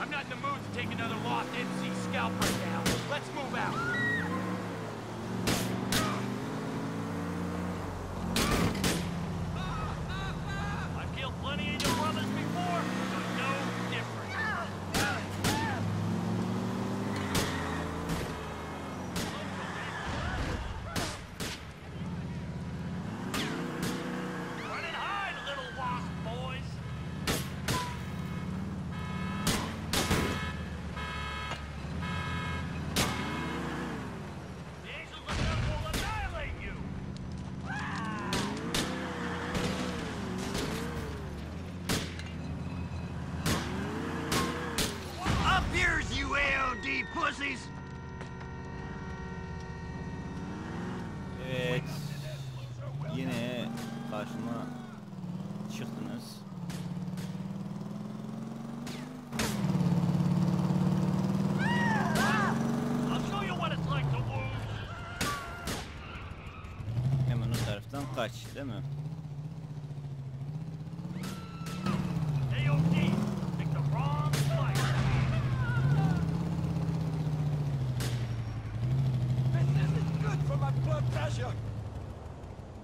I'm not in the mood to take another lost NC scalp right now. Let's move out. Pussies! Evet. Yine karşıma çıktınız. Hemen o taraftan kaç değil mi?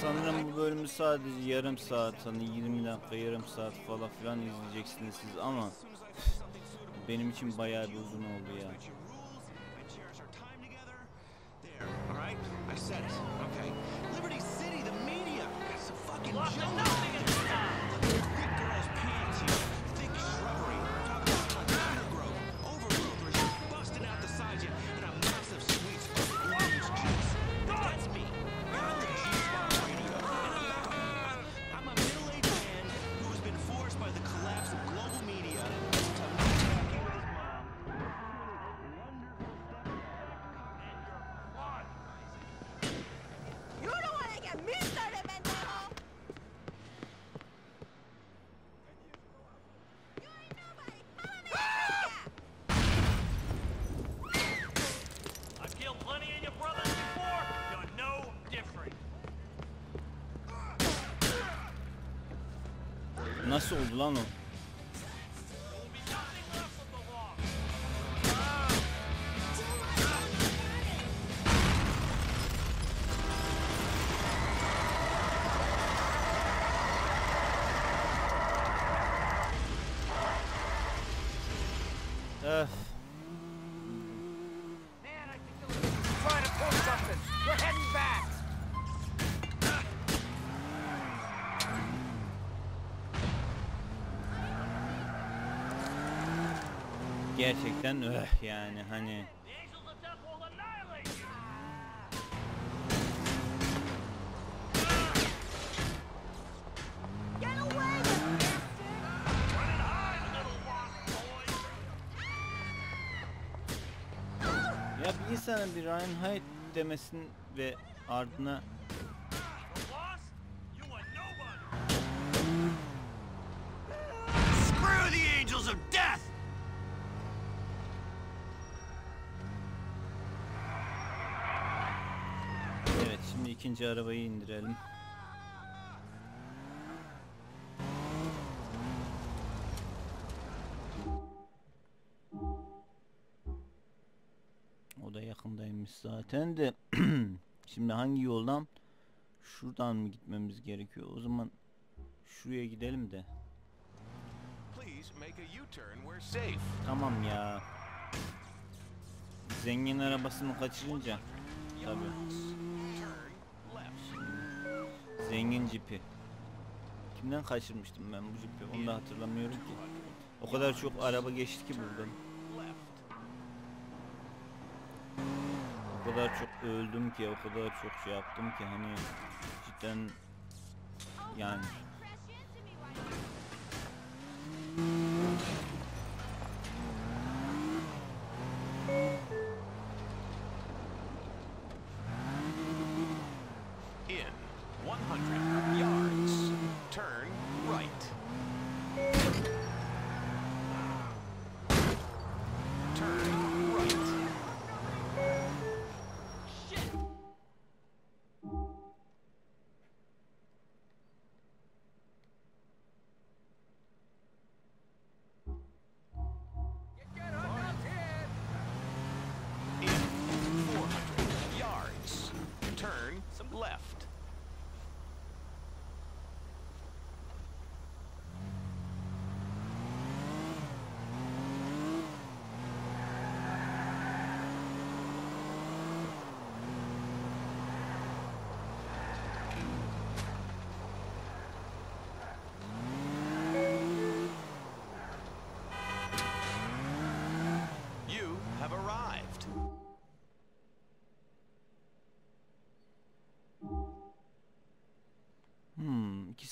Sanırım bu bölümü sadece yarım saat hani 20 dakika yarım saat falan filan izleyeceksiniz siz ama benim için bayağı bir uzun oldu ya. Write your rules and cherish our time together. There, all right? I said it. Okay. Liberty City, the media. It's a fucking Lost Nasıl oldu lan o? Hide, little wasp boys. ya bir insanın bir Ryan Hyde demesin ve ardına ikinci arabayı indirelim. O da yakındaymış zaten de. Şimdi hangi yoldan? Şuradan mı gitmemiz gerekiyor? O zaman şuraya gidelim de. Tamam ya. Zengin arabasını kaçırınca. Tabi Turn left. Zengin cipi kimden kaçırmıştım ben bu cipi onu da hatırlamıyorum ki. O kadar çok araba geçti ki buradan. O kadar çok öldüm ki o kadar çok şey yaptım ki hani cidden yani left.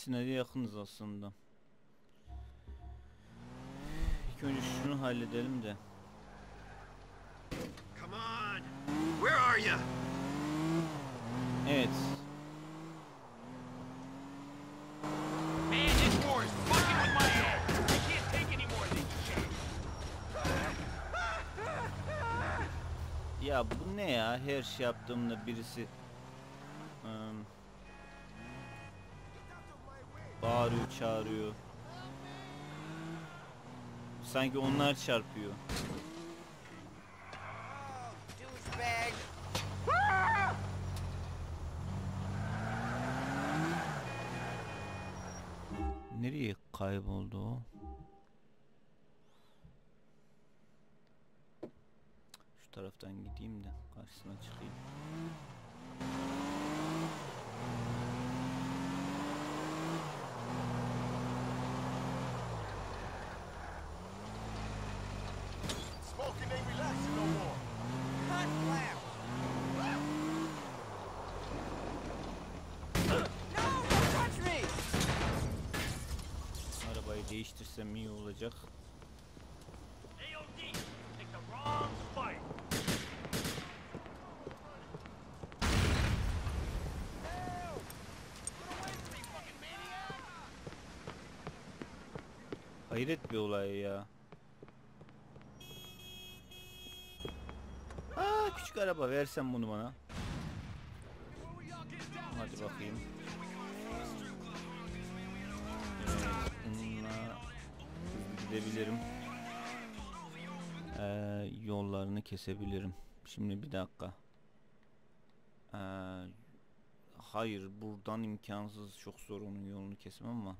İkisine de yakınız aslında. İlk önce şunu halledelim de. Come on! Where are you? Evet. Ya bu ne ya? Her şey yaptığımda birisi bağırıyor, çağırıyor. Sanki onlar çarpıyor. Nereye kayboldu o? Şu taraftan gideyim de karşısına çıkayım. Smoking ain't relaxing no more. Cut blast. No, don't touch me. Arabayı değiştirsem iyi olacak. Hayret bir olay ya. Aa küçük araba versen bunu bana. Hadi bakayım. Hızlı gidebilirim. Ee, yollarını kesebilirim. Şimdi bir dakika. Ee, hayır buradan imkansız çok zor onun yolunu kesmem ama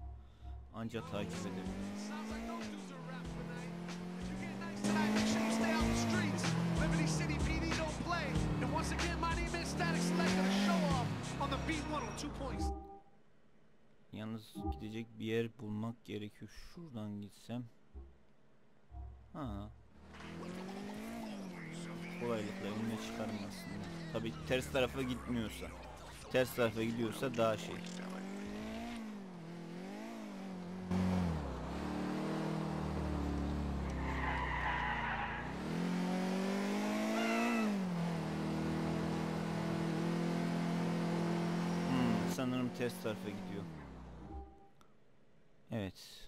ancak takip edebilirim. Sounds like those dudes are wrapped tonight. If you get nice tonight, make sure you stay out the streets. Liberty City PD don't play. And once again, my name is Static Selector, the show off on the beat 102 points. Yalnız gidecek bir yer bulmak gerekiyor. Şuradan gitsem. Ha. Kolaylıkla önüne çıkarım aslında. Tabi ters tarafa gitmiyorsa. Ters tarafa gidiyorsa daha şey. Hmm, sanırım ters tarafa gidiyor. Evet.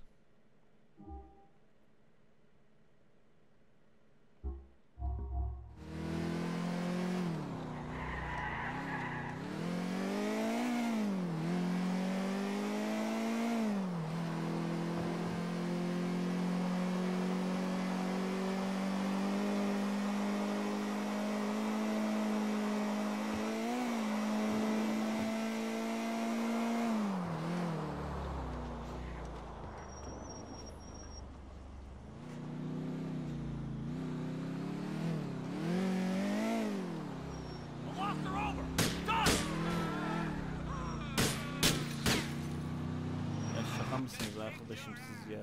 Şaka mısınız arkadaşım siz ya?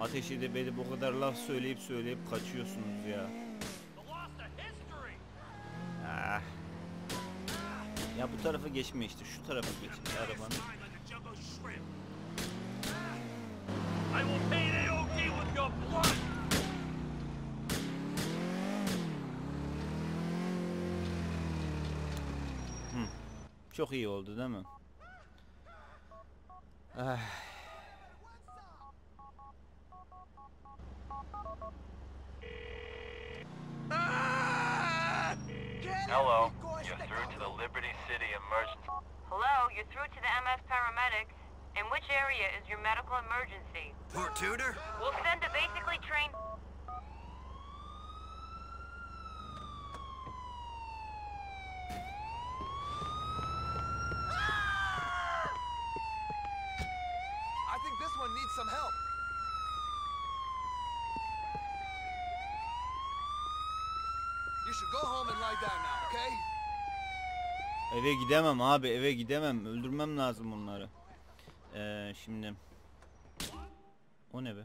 Ateş edip o kadar laf söyleyip söyleyip kaçıyorsunuz ya. Ah. Ya bu tarafa geçme işte şu tarafa geç arabanın. Blood. Çok iyi oldu değil mi? Ah. Hello, you're through to the Liberty City Emergency. Hello, you're through to the MS paramedics. In which area is your medical emergency? Port Tudor? We'll send a basically trained... Eve gidemem abi eve gidemem. Öldürmem lazım onları. Ee, şimdi. O ne be?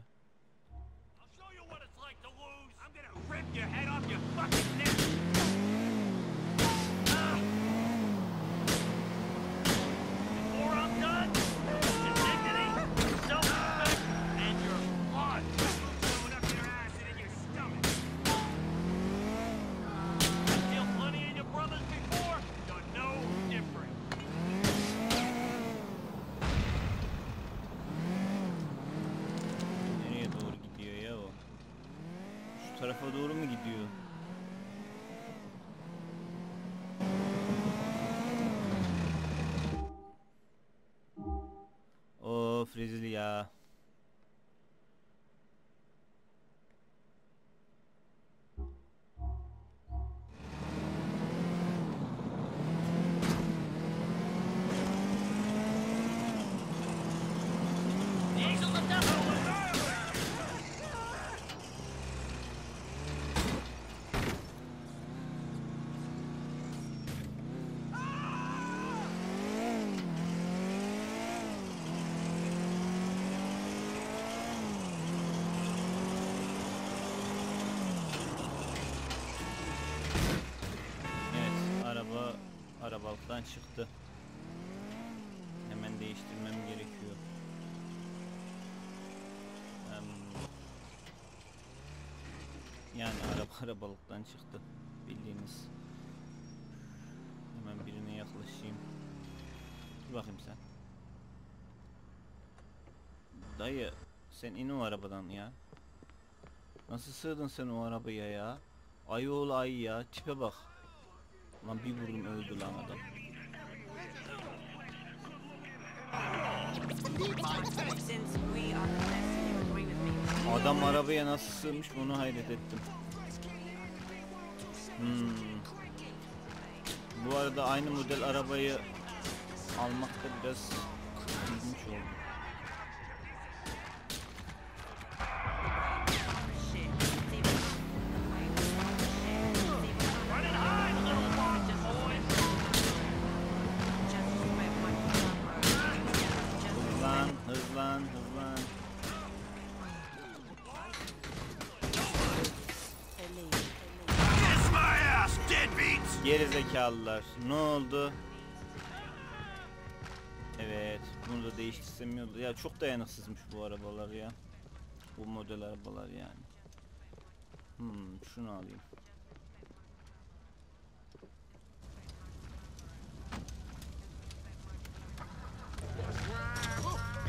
Of rezil çıktı. Hemen değiştirmem gerekiyor. Yani araba arabalıktan çıktı. Bildiğiniz. Hemen birine yaklaşayım. Dur bakayım sen. Dayı, sen in o arabadan ya. Nasıl sığdın sen o arabaya ya? Ay oğul ay ya, tipe bak. Lan bir vurdum öldü lan adam. Since we are the best, you agree with me. Adam arabaya nasıl sığmış bunu hayret ettim. Hmm. Bu arada aynı model arabayı almakta biraz ilginç oldu. Zekalılar. Ne oldu? Evet, bunu da iyi olur. Ya çok dayanıksızmış bu arabalar ya. Bu model arabalar yani. Hmm, şunu alayım.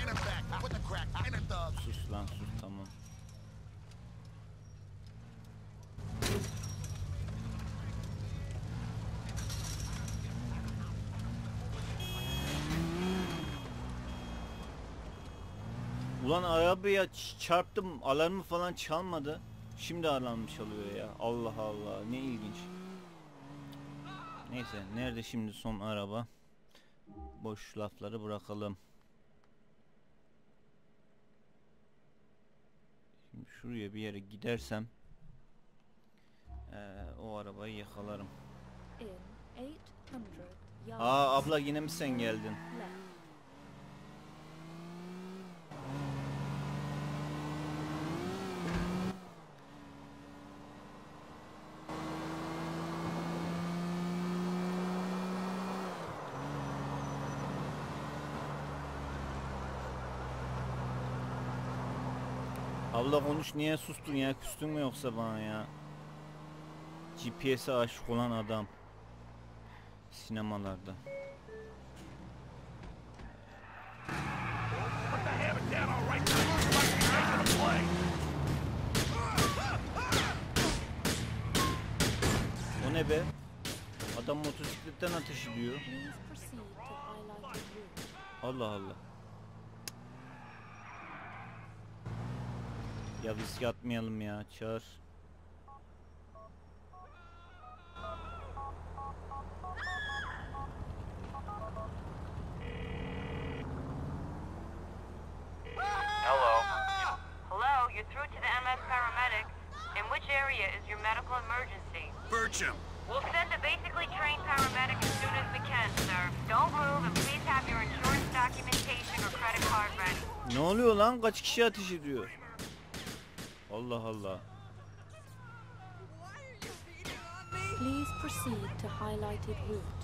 In the back, with the crack, in the thug. Sus lan sus tamam. Ulan arabaya çarptım alarmı falan çalmadı. Şimdi alarmı çalıyor ya. Allah Allah ne ilginç. Neyse nerede şimdi son araba? Boş lafları bırakalım. Şimdi şuraya bir yere gidersem eee, o arabayı yakalarım. In 800 yards Aa abla yine mi sen geldin? Abla konuş niye sustun ya küstün mü yoksa bana ya? GPS'e aşık olan adam. Sinemalarda. O ne be? Adam motosikletten ateş ediyor. Allah Allah. Ya riske atmayalım ya çağır. Hello. Hello, you're through to the MS paramedics. In which area is your medical emergency? Bircham. We'll send a basically trained paramedic as soon as we can, sir. Don't move and please have your insurance documentation or credit card ready. Ne oluyor lan? Kaç kişi ateş ediyor? Allah Allah. Please proceed to highlighted route.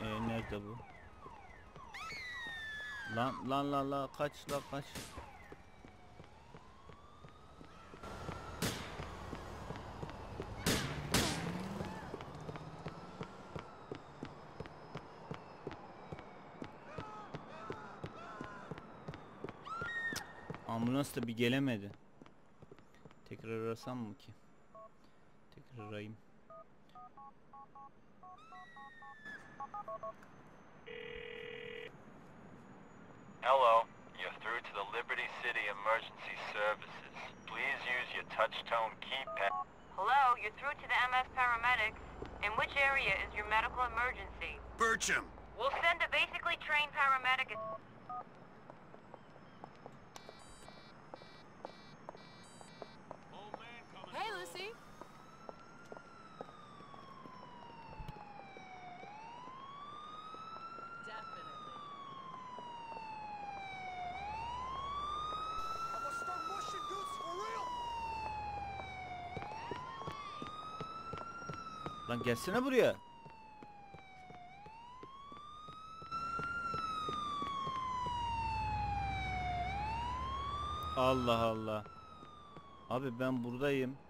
Ee, nerede bu? Lan lan lan lan kaç lan kaç. Ambulans da bir gelemedi. Tekrar arasam mı ki? Tekrar arayayım. Hello, you're through to the Liberty City Emergency Services. Please use your touch-tone keypad. Hello, you're through to the MS paramedics. In which area is your medical emergency? Bircham. We'll send a basically trained paramedic. Hey, Lucy. Lan gelsene buraya. Allah Allah. Abi ben buradayım.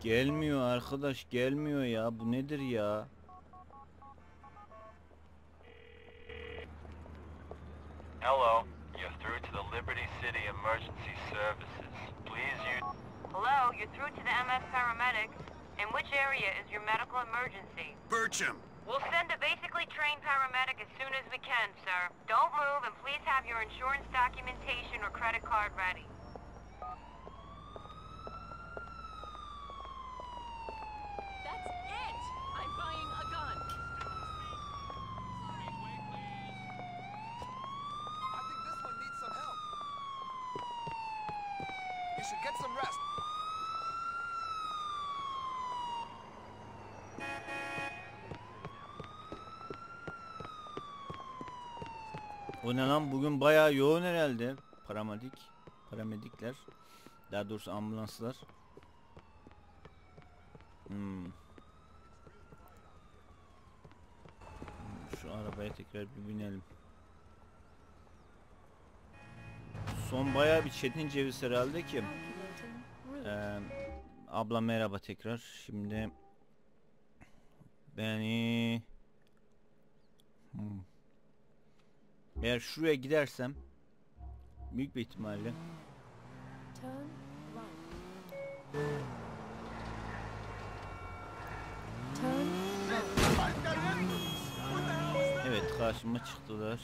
Gelmiyor arkadaş gelmiyor ya. Bu nedir ya? Hello, you're through to the Liberty City Emergency Services. Please use... Hello, you're through to the MS paramedics. In which area is your medical emergency? Bircham. We'll send a basically trained paramedic as soon as we can, sir. Don't move and please have your insurance documentation or credit card ready. O ne lan bugün bayağı yoğun herhalde. Paramedik, paramedikler. Daha doğrusu ambulanslar. Hmm. Şu arabaya tekrar bir binelim. Son bayağı bir çetin ceviz herhalde ki. Ee, abla merhaba tekrar. Şimdi beni Hmm. Eğer şuraya gidersem büyük bir ihtimalle evet karşıma çıktılar.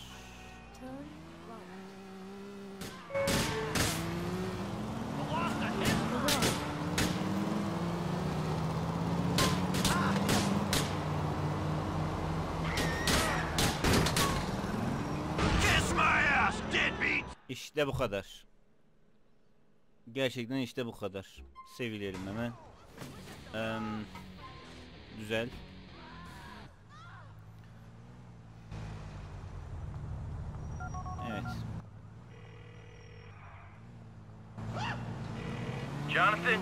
İşte bu kadar. Gerçekten işte bu kadar. Sevilelim hemen. Eee, güzel. Evet. Jonathan?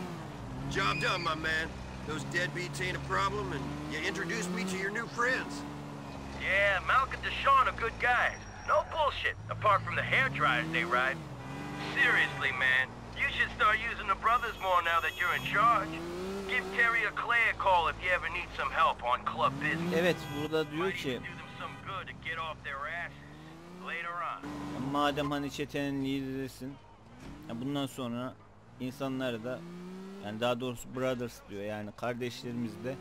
Job done, my man. Those deadbeats ain't a problem, and you introduced me to your new friends. Yeah, Malcolm Deshawn are good guys. No bullshit, apart from the hair dryers they ride. Seriously, man, you should start using the brothers more now that you're in charge. Give Terry or Clay a call if you ever need some help on club business. Evet burada diyor ki madem hani çetenin liderisin ya bundan sonra insanları da yani daha doğrusu brothers diyor yani kardeşlerimizi de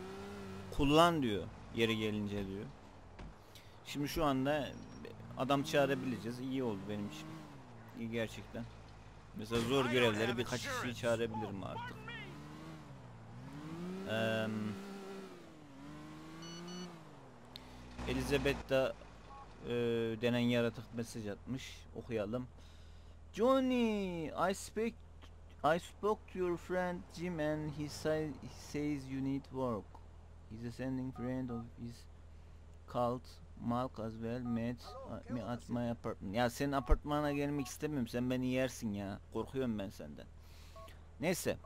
kullan diyor yeri gelince diyor. Şimdi şu anda adam çağırabileceğiz. İyi oldu benim için. İyi gerçekten. Mesela zor görevleri birkaç kişiyi çağırabilirim artık. Eee Elizabeth da e, denen yaratık mesaj atmış. Okuyalım. Johnny, I speak I spoke to your friend Jim and he, say, he says you need work. He's a sending friend of his cult. Mark as well met me at my apartment. Ya senin apartmana gelmek istemiyorum. Sen beni yersin ya. Korkuyorum ben senden. Neyse.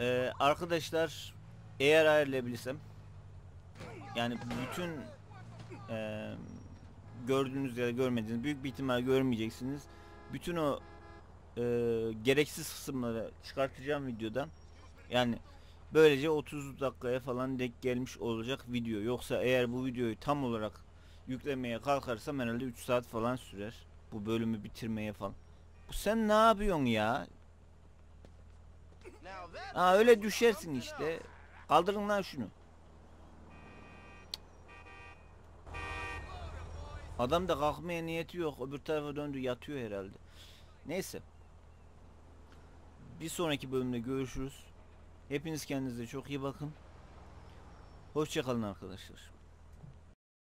Ee, arkadaşlar eğer ayarlayabilirsem yani bütün eee, gördüğünüz ya da görmediğiniz büyük bir ihtimal görmeyeceksiniz. Bütün o eee, gereksiz kısımları çıkartacağım videodan. Yani Böylece 30 dakikaya falan denk gelmiş olacak video. Yoksa eğer bu videoyu tam olarak yüklemeye kalkarsam herhalde 3 saat falan sürer. Bu bölümü bitirmeye falan. Bu sen ne yapıyorsun ya? Aa öyle düşersin işte. Kaldırın lan şunu. Adam da kalkmaya niyeti yok. Öbür tarafa döndü yatıyor herhalde. Neyse. Bir sonraki bölümde görüşürüz. Hepiniz kendinize çok iyi bakın. Hoşçakalın arkadaşlar.